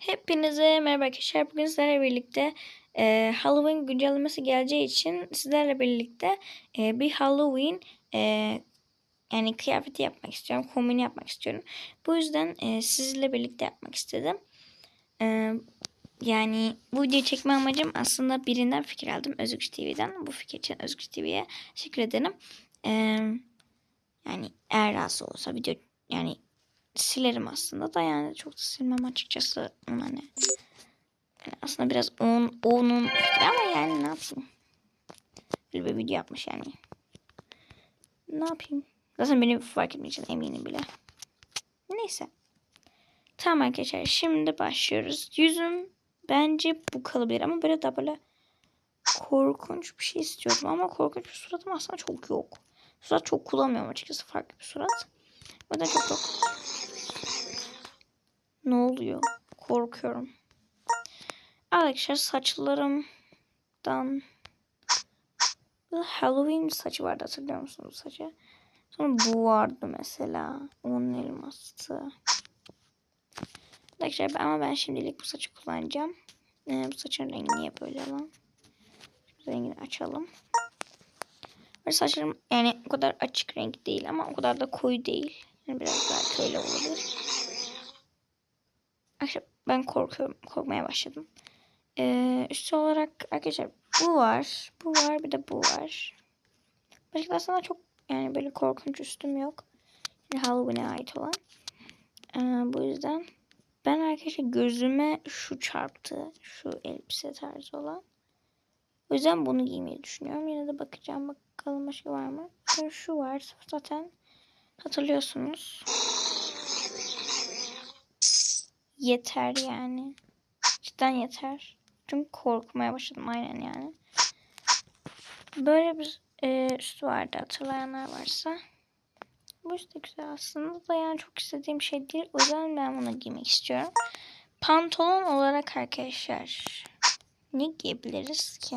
Hepinize merhaba arkadaşlar. Bugün sizlerle birlikte e, Halloween güncellemesi geleceği için sizlerle birlikte e, bir Halloween e, yani kıyafeti yapmak istiyorum. Kombini yapmak istiyorum. Bu yüzden e, sizle birlikte yapmak istedim. E, yani bu videoyu çekme amacım aslında birinden fikir aldım. Özgür TV'den. Bu fikir için Özgür TV'ye teşekkür ederim. E, yani eğer razı olsa video yani silerim aslında da yani çok da silmem açıkçası ne. Yani aslında biraz onun, onun fikri ama yani ne yapayım. Böyle bir video yapmış yani. Ne yapayım. Zaten beni fark etmeyeceğiz eminim bile. Neyse. Tamam arkadaşlar şimdi başlıyoruz. Yüzüm bence bu kalabilir ama böyle daha böyle korkunç bir şey istiyorum ama korkunç bir suratım aslında çok yok. Surat çok kullanmıyorum açıkçası farklı bir surat. O yüzden çok yok. Ne oluyor? Korkuyorum. Arkadaşlar saçlarımdan Halloween saçı vardı hatırlıyor musunuz saçı? Sonra bu vardı mesela. Onun elması. Arkadaşlar ama ben şimdilik bu saçı kullanacağım. Ee, bu saçın rengi niye böyle lan? Rengini açalım. Böyle saçlarım yani o kadar açık renk değil ama o kadar da koyu değil. Yani biraz daha köyle olabilir. Arkadaşlar ben korkuyorum. Korkmaya başladım. Ee, üstü olarak arkadaşlar bu var. Bu var bir de bu var. Başka aslında çok yani böyle korkunç üstüm yok. Yani Halloween'e ait olan. Ee, bu yüzden ben arkadaşlar gözüme şu çarptı. Şu elbise tarzı olan. O yüzden bunu giymeyi düşünüyorum. Yine de bakacağım bakalım başka var mı? Şu var zaten hatırlıyorsunuz. Yeter yani. Cidden yeter. Çünkü korkmaya başladım aynen yani. Böyle bir e, üstü vardı hatırlayanlar varsa. Bu üst de güzel aslında da yani çok istediğim şey değil. O yüzden ben bunu giymek istiyorum. Pantolon olarak arkadaşlar ne giyebiliriz ki?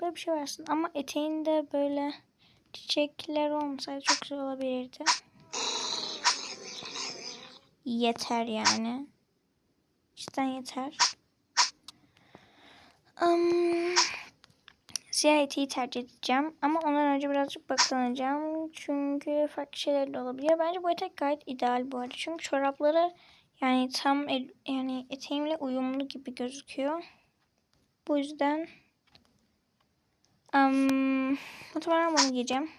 Böyle bir şey aslında ama eteğinde böyle çiçekler olmasaydı çok güzel olabilirdi. Yeter yani. Cidden yeter. Um, siyah eteği tercih edeceğim. Ama ondan önce birazcık bakınacağım. Çünkü farklı şeyler de olabilir. Bence bu etek gayet ideal bu arada. Çünkü çorapları yani tam el, yani eteğimle uyumlu gibi gözüküyor. Bu yüzden um, muhtemelen bunu giyeceğim.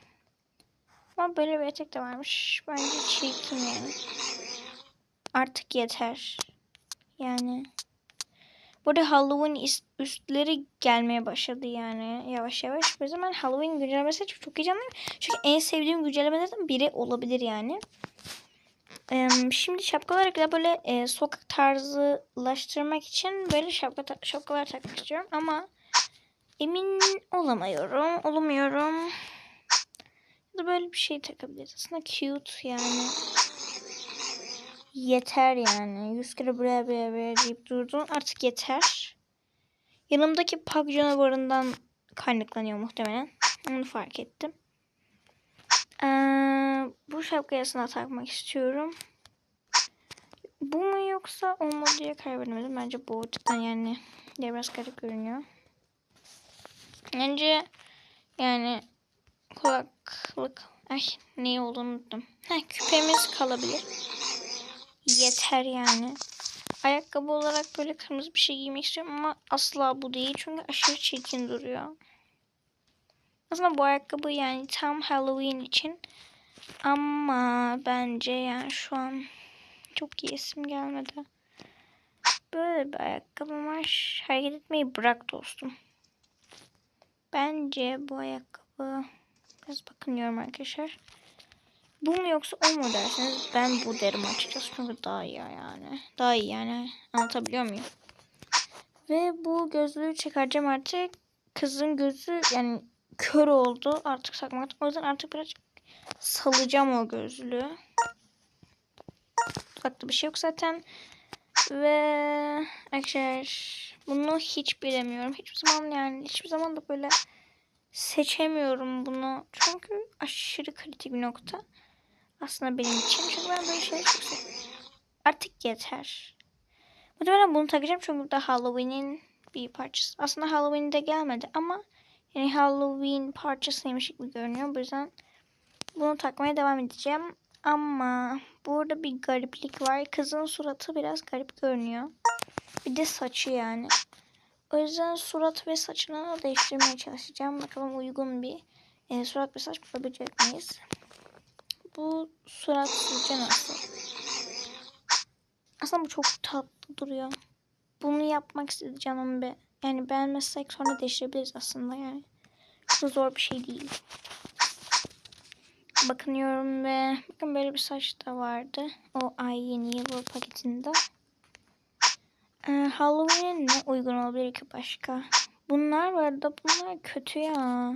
Ama böyle bir etek de varmış. Bence çirkin yani. Artık yeter. Yani. Burada Halloween üstleri gelmeye başladı yani yavaş yavaş. O ben Halloween güncellemesi çok, çok heyecanlıyım. Çünkü en sevdiğim güncellemelerden biri olabilir yani. Ee, şimdi şapkaları da böyle e, sokak tarzılaştırmak için böyle şapka ta- şapkalar takmak istiyorum ama emin olamıyorum, olamıyorum. Ya da böyle bir şey takabiliriz. Aslında cute yani. Yeter yani. Yüz kere buraya buraya buraya deyip durdun. Artık yeter. Yanımdaki park canavarından kaynaklanıyor muhtemelen. Onu fark ettim. Ee, bu şapkayı aslında takmak istiyorum. Bu mu yoksa o mu diye karar veremedim. Bence bu cidden yani diye biraz garip görünüyor. Bence yani kulaklık ay ne olduğunu unuttum. Heh, küpemiz kalabilir. Yeter yani. Ayakkabı olarak böyle kırmızı bir şey giymek istiyorum ama asla bu değil. Çünkü aşırı çirkin duruyor. Aslında bu ayakkabı yani tam Halloween için. Ama bence yani şu an çok giyesim gelmedi. Böyle bir ayakkabım var. Hareket etmeyi bırak dostum. Bence bu ayakkabı biraz bakınıyorum arkadaşlar. Bu mu yoksa o mu derseniz ben bu derim açıkçası çünkü daha iyi yani. Daha iyi yani anlatabiliyor muyum? Ve bu gözlüğü çıkaracağım artık. Kızın gözü yani kör oldu artık sakmaktan. O yüzden artık birazcık salacağım o gözlüğü. Farklı bir şey yok zaten. Ve arkadaşlar bunu hiç bilemiyorum. Hiçbir zaman yani hiçbir zaman da böyle seçemiyorum bunu. Çünkü aşırı kritik bir nokta. Aslında benim için. Çünkü ben böyle şeyleri çok seviyorum. Artık yeter. Muhtemelen bunu takacağım çünkü bu da Halloween'in bir parçası. Aslında Halloween'de gelmedi ama yani Halloween parçasıymış gibi görünüyor. Bu yüzden bunu takmaya devam edeceğim. Ama burada bir gariplik var. Kızın suratı biraz garip görünüyor. Bir de saçı yani. O yüzden surat ve saçını değiştirmeye çalışacağım. Bakalım uygun bir e, surat ve saç bulabilecek miyiz? Bu surat sizce nasıl? Aslında bu çok tatlı duruyor. Bunu yapmak istedi canım be. Yani beğenmezsek sonra değiştirebiliriz aslında yani. Çok da zor bir şey değil. Bakınıyorum ve bakın böyle bir saç da vardı. O ay yeni yıl paketinde. Ee, Halloween'e ne uygun olabilir ki başka? Bunlar vardı. Bunlar kötü ya.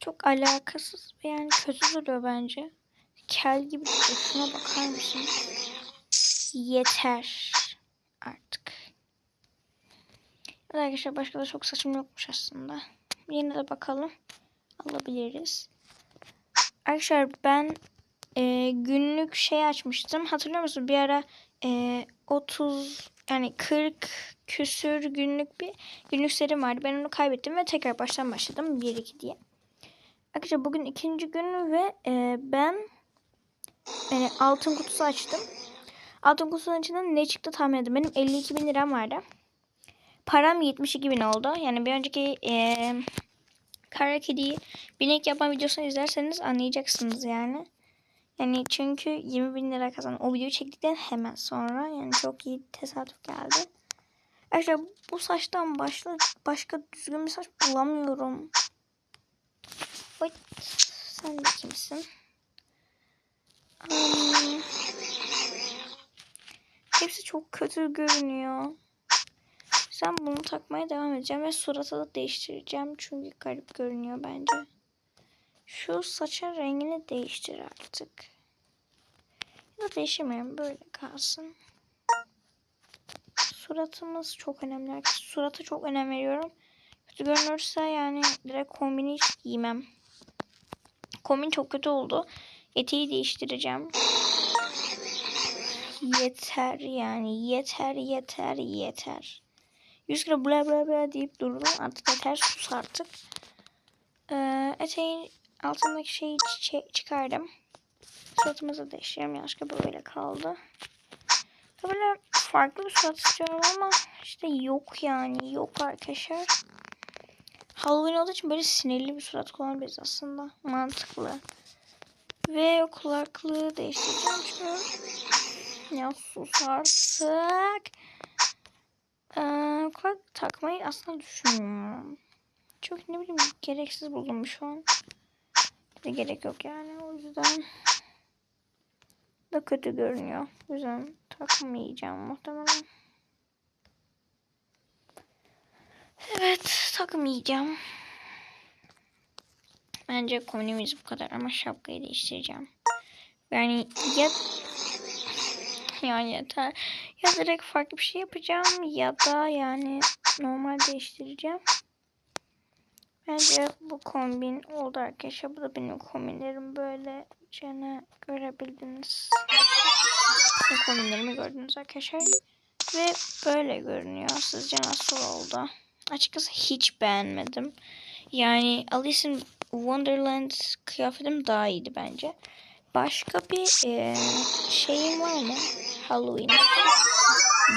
Çok alakasız yani kötü duruyor bence. Kel gibi. Şuna bakar mısın? Yeter. Artık. Evet arkadaşlar başka da çok saçım yokmuş aslında. Yine de bakalım. Alabiliriz. Arkadaşlar ben e, günlük şey açmıştım. Hatırlıyor musunuz? Bir ara e, 30 yani 40 küsür günlük bir günlük serim vardı. Ben onu kaybettim ve tekrar baştan başladım. 1-2 diye. Arkadaşlar bugün ikinci gün ve e, ben yani altın kutusu açtım. Altın kutusunun içinden ne çıktı tahmin edin. Benim 52 bin liram vardı. Param 72 bin oldu. Yani bir önceki e, Kara Kedi'yi binek yapma videosunu izlerseniz anlayacaksınız yani. Yani çünkü 20 bin lira kazandım. O videoyu çektikten hemen sonra. Yani çok iyi tesadüf geldi. Arkadaşlar bu saçtan başla, başka düzgün bir saç bulamıyorum. Oy, sen de kimsin? Hepsi çok kötü görünüyor. Sen bunu takmaya devam edeceğim ve suratı da değiştireceğim. Çünkü garip görünüyor bence. Şu saçın rengini değiştir artık. Ya da değiştirmiyorum. Böyle kalsın. Suratımız çok önemli. Surata çok önem veriyorum. Kötü görünürse yani direkt kombini hiç giymem. Kombin çok kötü oldu. Eteği değiştireceğim. Yeter yani. Yeter yeter yeter. 100 kilo bla bla bla deyip durdum. Artık yeter sus artık. Ee, eteğin altındaki şeyi çıkardım. Suratımızı değiştirelim. Yanlışlıkla böyle kaldı. Böyle farklı bir surat istiyorum ama işte yok yani. Yok arkadaşlar. Halloween olduğu için böyle sinirli bir surat kullanabiliriz aslında. Mantıklı. Ve kulaklığı değiştireceğim çünkü. Ya sus artık. Ee, kulak takmayı aslında düşünmüyorum. Çok ne bileyim gereksiz buldum şu an. Ve gerek yok yani o yüzden da kötü görünüyor. O yüzden takmayacağım muhtemelen. Evet takmayacağım. Bence kombinimiz bu kadar ama şapkayı değiştireceğim. Yani ya yani yeter. Ya direkt farklı bir şey yapacağım ya da yani normal değiştireceğim. Bence bu kombin oldu arkadaşlar. Bu da benim kombinlerim böyle cene görebildiniz. Bu kombinlerimi gördünüz arkadaşlar. Ve böyle görünüyor. Sizce nasıl oldu? Açıkçası hiç beğenmedim. Yani Alice'in Wonderland kıyafetim daha iyiydi bence. Başka bir e, şeyim var mı? Halloween.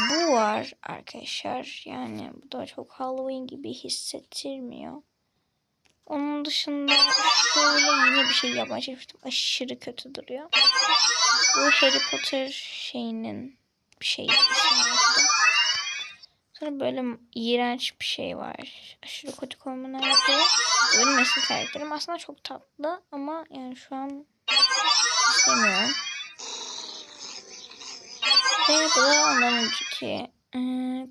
Bu var arkadaşlar. Yani bu da çok Halloween gibi hissettirmiyor. Onun dışında şöyle yine bir şey yapmaya çalıştım. Aşırı kötü duruyor. Bu Harry Potter şeyinin bir şey Sonra böyle iğrenç bir şey var. Aşırı kötü kombinler yapıyor. Benim karakterim aslında çok tatlı ama yani şu an istemiyorum. Ve bu da ondan önceki e,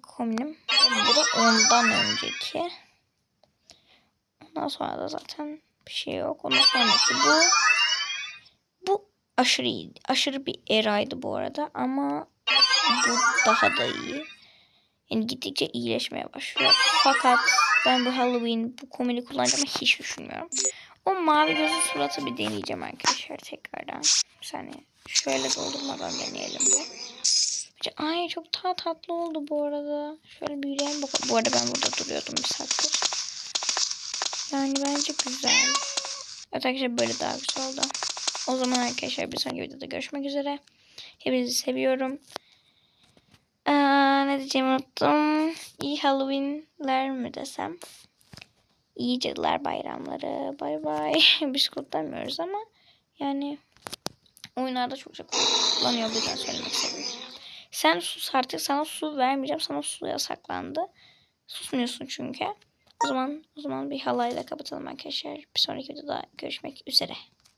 kombinim. Bu da ondan önceki. Ondan sonra da zaten bir şey yok. Ondan sonraki bu. Bu aşırı iyi. Aşırı bir eraydı bu arada ama bu daha da iyi. Yani gittikçe iyileşmeye başlıyor. Fakat ben bu Halloween bu komedi kullanacağımı hiç düşünmüyorum. O mavi gözü suratı bir deneyeceğim arkadaşlar tekrardan. Bir saniye. Şöyle doldurmadan deneyelim bir. Ay çok ta tatlı oldu bu arada. Şöyle bir yürüyelim bakalım. Bu arada ben burada duruyordum bir saattir. Yani bence güzel. Evet arkadaşlar böyle daha güzel oldu. O zaman arkadaşlar bir sonraki videoda görüşmek üzere. Hepinizi seviyorum. Ne diyeceğimi unuttum. İyi Halloween'ler mi desem. İyi cadılar bayramları. Bay bay. Biz kutlamıyoruz ama yani oyunlarda çok çok kullanıyor. Bu yüzden söylemek. Sen sus artık. Sana su vermeyeceğim. Sana su yasaklandı. Susmuyorsun çünkü. O zaman o zaman bir halayla kapatalım arkadaşlar. Bir sonraki videoda görüşmek üzere.